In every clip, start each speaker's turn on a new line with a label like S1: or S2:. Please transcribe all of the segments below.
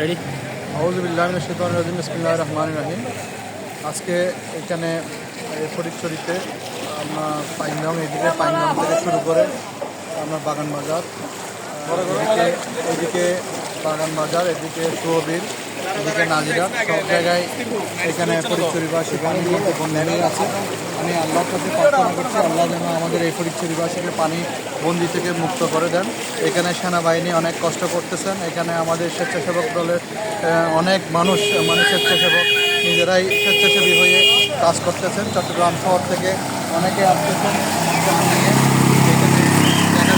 S1: Ready
S2: আউজবিল্লাহিম বিসমিল্লাহ রহমান রাহিম। আজকে এখানে ফটিকছড়িতে আপনার পাইনগাম এদিকে পাইনগাম থেকে শুরু করে আপনার বাগান বাজার, এদিকে বাগান বাজার, এদিকে সুহবির এদিকে নাজিরা, সব জায়গায় এখানে ফটিকছড়িবাসী পানি বন্যানি আছে। আমি আল্লাহর কাছে প্রার্থনা করছি, আল্লাহ যেন আমাদের এই ফটিকছড়িবাসীকে পানি বন্দি থেকে মুক্ত করে দেন। এখানে সেনাবাহিনী অনেক কষ্ট করতেছেন, এখানে আমাদের স্বেচ্ছাসেবক দলের অনেক মানুষ মানে স্বেচ্ছাসেবক নিজেরাই স্বেচ্ছাসেবী হয়ে কাজ করতেছেন। চট্টগ্রাম শহর থেকে অনেকে আসতেছেন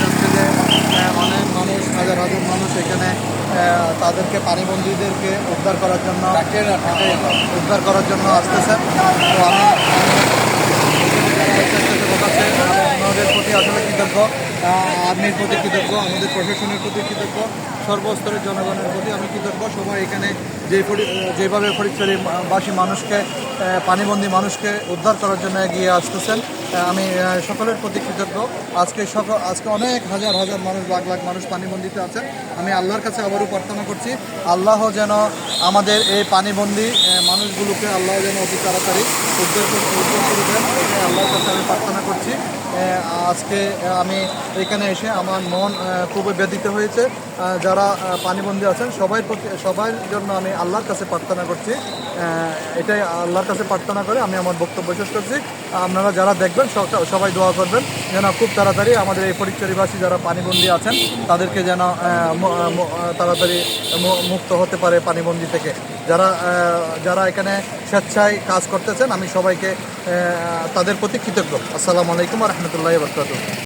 S2: যাচ্ছে যে অনেক মানুষ, হাজার হাজার মানুষ এখানে তাদেরকে পানিবন্দীদেরকে উদ্ধার করার জন্য, উদ্ধার করার জন্য আসতেছেন। তো আমি স্বেচ্ছাসেবক আছে আমাদের প্রতি আসলে কৃতজ্ঞ আর্মির প্রতি কৃতজ্ঞ, আমাদের প্রশাসনের প্রতি কৃতজ্ঞ, সর্বস্তরের জনগণের প্রতি আমি কৃতজ্ঞ। সবাই এখানে যে যেভাবে ফরিদচুরি বাসী মানুষকে পানিবন্দী মানুষকে উদ্ধার করার জন্য এগিয়ে আসতেছেন আমি সকলের প্রতি কৃতজ্ঞ। আজকে সকল আজকে অনেক হাজার হাজার মানুষ, লাখ লাখ মানুষ পানিবন্দিতে আছেন আমি আল্লাহর কাছে আবারও প্রার্থনা করছি, আল্লাহ যেন আমাদের এই পানিবন্দী মানুষগুলোকে আল্লাহ যেন অতি তাড়াতাড়ি উদ্ধার করে উদ্ধার করে দেন। আল্লাহর কাছে আমি প্রার্থনা আজকে আমি এখানে এসে আমার মন খুবই ব্যথিত হয়েছে। যারা পানিবন্দী আছেন, সবাই প্রতি সবার জন্য আমি আল্লাহর কাছে প্রার্থনা করছি। এটাই আল্লাহর কাছে প্রার্থনা করে আমি আমার বক্তব্য শেষ করছি। আপনারা যারা দেখবেন সবাই দোয়া করবেন যেন খুব তাড়াতাড়ি আমাদের এই পরিচয়বাসী যারা পানিবন্দী আছেন, তাদেরকে যেন তাড়াতাড়ি মুক্ত হতে পারে পানিবন্দী থেকে। যারা যারা এখানে স্বেচ্ছায় কাজ করতেছেন আমি সবাইকে তাদের প্রতি কৃতজ্ঞ। আসসালামু আলাইকুম রহমতুল্লাহ বরকাত